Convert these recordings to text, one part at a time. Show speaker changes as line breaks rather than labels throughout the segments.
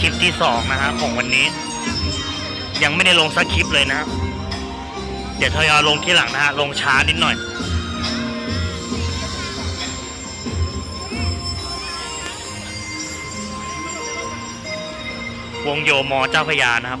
คลิปที่สองนะฮะของวันนี้ ยังไม่ได้ลงสักคลิปเลยนะ เดี๋ยวทยอยลงที่หลังนะฮะลงช้านิดหน่อย วงโยมอเจ้าพยานะครับ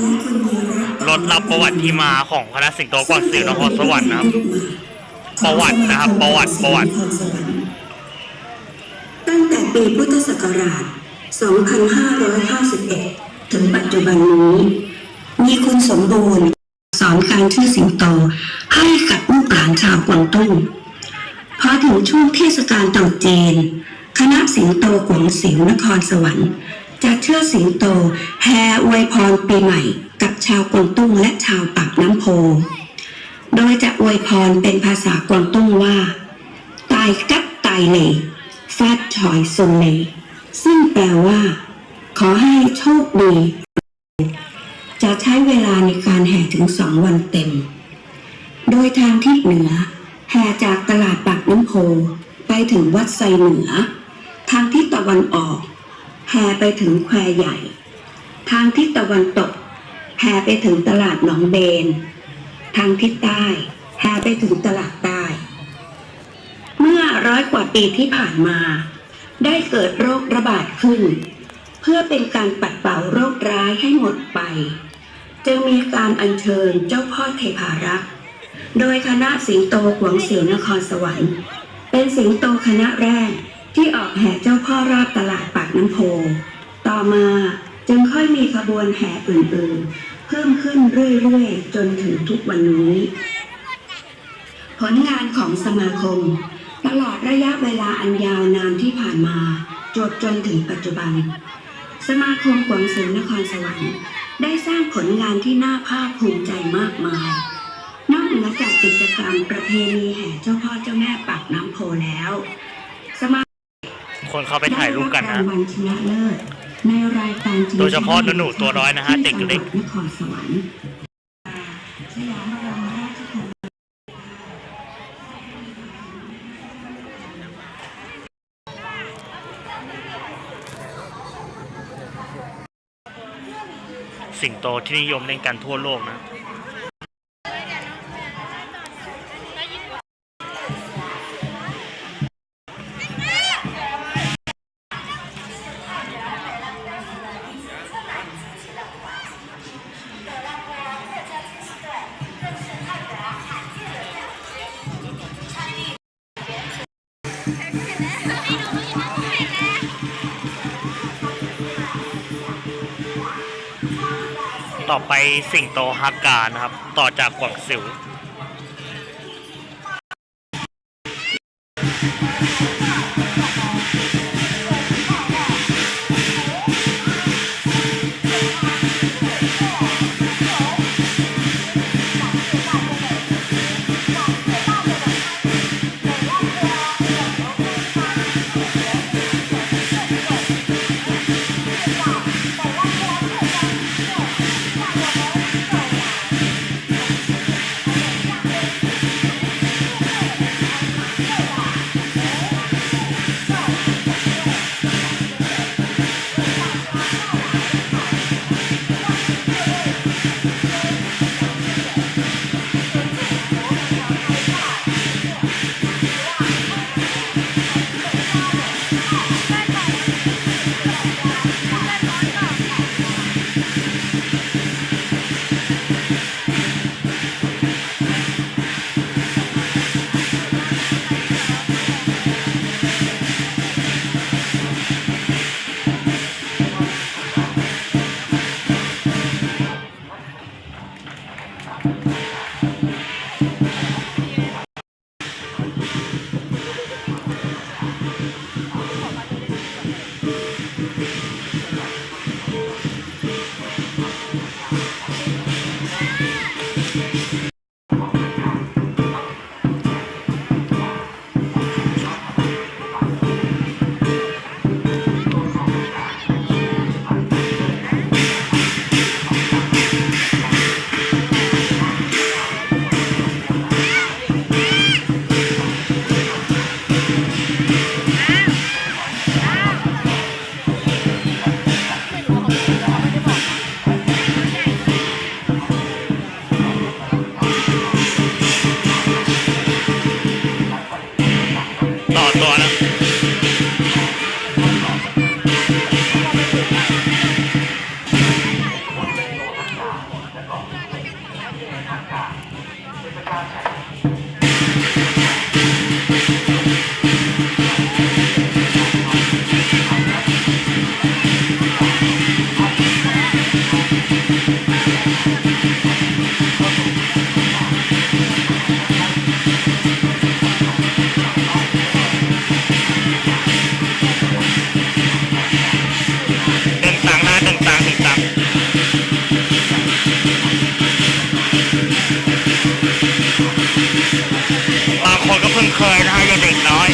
และคุณมีรัต
รถรับประวัติที่มาของคณะสิงโตกวางสิวนครสวรรค์นะครับ ประวัตินะครับ ประวัติประวัติ
ตั้งแต่ปีพุทธศักราช 2551 ถึงปัจจุบันนี้ มีคุณสมบูรณ์สอนการชื่อสิงโตให้กับลูกหลานชาวกวางตุ้ง พอถึงช่วงเทศกาลตรุษจีน คณะสิงโตกวงสิวนครสวรรค์จะเชื่อสิงโตแห่อวยพรปีใหม่ กับชาวกวงตุ้งและชาวปากน้ำโพ โดยจะอวยพรเป็นภาษากวงตุ้งว่าตายกัดตายเลยฟาดชอยซงเลยซึ่งแปลว่า ขอให้โชคดี จะใช้เวลาในการแห่ถึงสองวันเต็ม โดยทางทิศเหนือ จากตลาดปากน้ำโพไปถึงวัดไซเหนือ ทางทิศตะวันออกแห่ไปถึงแควใหญ่ ทางทิศตะวันตกแห่ไปถึงตลาดหนองเบน ทางทิศใต้แห่ไปถึงตลาดใต้ เมื่อร้อยกว่าปีที่ผ่านมา ได้เกิดโรคระบาดขึ้น เพื่อเป็นการปัดเป่าโรคร้ายให้หมดไป จึงมีการอัญเชิญเจ้าพ่อเทพารักษ์ โดยคณะสิงโตหวงเสียวนครสวรรค์ เป็นสิงโตคณะแรกที่ออกแห่เจ้าพ่อรอบตลาดปากน้ำโพ ต่อมาจึงค่อยมีขบวนแห่อื่นๆ เพิ่มขึ้นเรื่อยๆ จนถึงทุกวันนี้ ผลงานของสมาคม ตลอดระยะเวลาอันยาวนานที่ผ่านมาจวบจนถึงปัจจุบัน สมาคมกวางสิงนครสวรรค์ได้สร้างผลงานที่น่าภาคภูมิใจมากมาย นอกเหนือจากกิจกรรมประเพณีแห่เจ้าพ่อเจ้าแม่ปากน้ำโพแล้ว สมา
คนเขาไปถ่ายรูปกัน
ได้
นะ
รางวัลชนะเลิศในรายการชิง
โดยเฉพาะหนูๆตัวน้อยนะฮะ
ที่
เด็กเล็ก
จังหวัดนครสวรรค์สยามบรมราชธานี
สิงโตที่นิยมเล่นกันทั่วโลกนะ ต่อไปสิงโตฮักกานะครับ ต่อจากกวางสิว Thank you. หนึ่ง นเพิ่งเคยนะฮะยังเด็กน้อย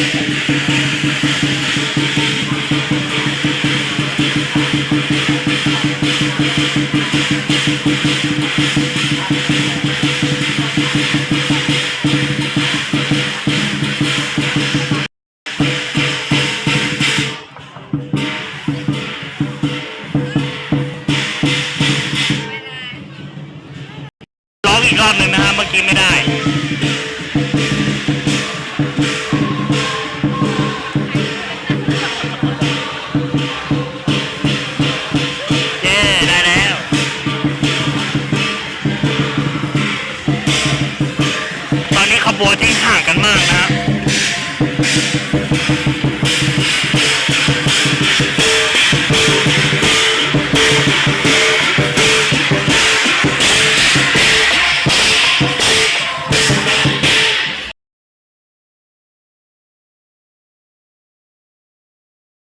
ร้องอีกรอบหนึ่งนะฮะเมื่อกี้ไม่ได้